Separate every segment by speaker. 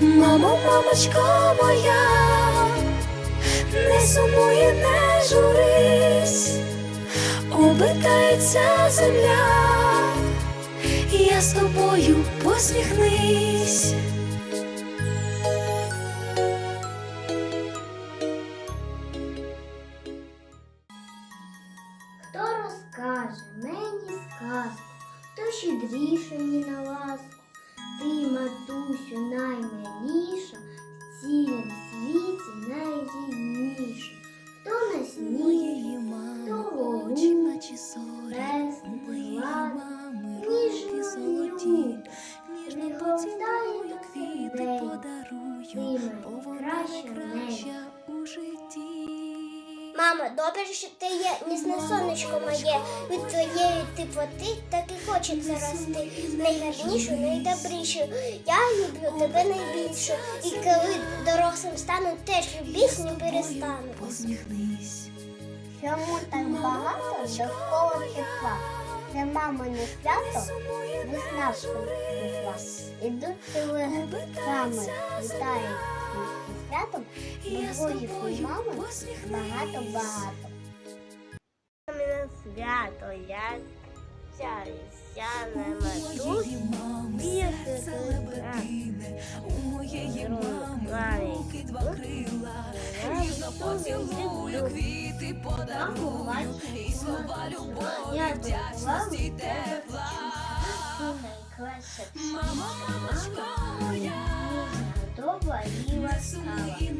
Speaker 1: Мамо, мамочко моя, не сумуй, і не журись, обертається земля, я з тобою посміхнись.
Speaker 2: Хто розкаже мені сказку, хто щедріший на ласку, ти, матусю, наймиліша,
Speaker 3: добре, що ти є міцне сонечко моє. Від твоєї теплоти так і хочеться рости. Найгарнішу, найдобрішу. Я люблю тебе найбільше. І коли дорослим стану, теж любіть не перестану.
Speaker 1: Посміхнись.
Speaker 2: Чому так багато довкола тепла? Це мамине свято, весна прийшла. Ідуть телеграми, вітають святом, двоє
Speaker 1: тобою
Speaker 2: мами багато-багато.
Speaker 3: Мамине свято, я
Speaker 1: Моєї мами серце лебедине, у моєї мами руки два крила, ніжно поцілую, квіти подарую, і слова любові, вдячності тепла. Мамо, мамочка моя,
Speaker 2: і.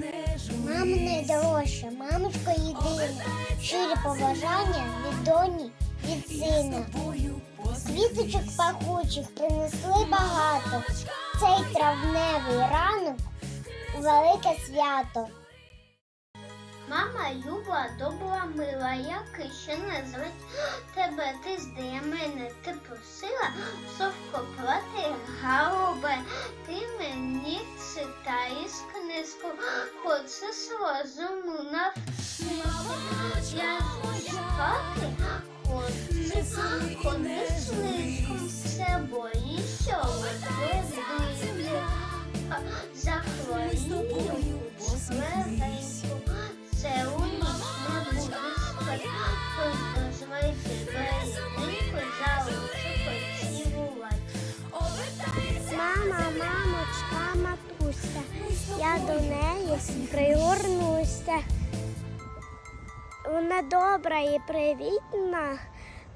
Speaker 2: Мама найдорожча, мамочко єдина, щирі побажання від доні, від сина. Квіточок пахучих принесли багато. Цей травневий ранок велике свято. Мама люба, добра, мила, як ще не звать тебе, ти здає мене, ти просила, совко плати хочеш розуму навчити. Я спати хочу, ходиш слишком все боїшся, захворію, слабеньку, це у ніч не будеш спати, дозволь тебе єдинку за поцілувати. Мама, мамочка, матуся, я до неї пригорнуся. Вона добра і привітна,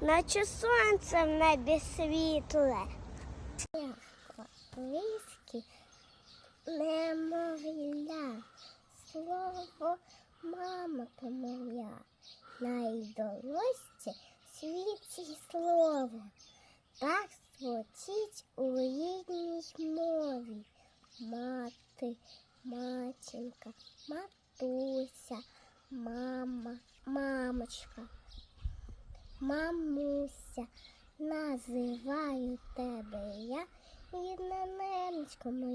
Speaker 2: наче сонце в небі світле. Близькі немовля, слово мамка моя, найдорожче в світі слово. Так звучить у рідній мові. Мати, матінка, матуся, мама, мамочка. Мамуся, називаю тебе я, рідна ненечко моя.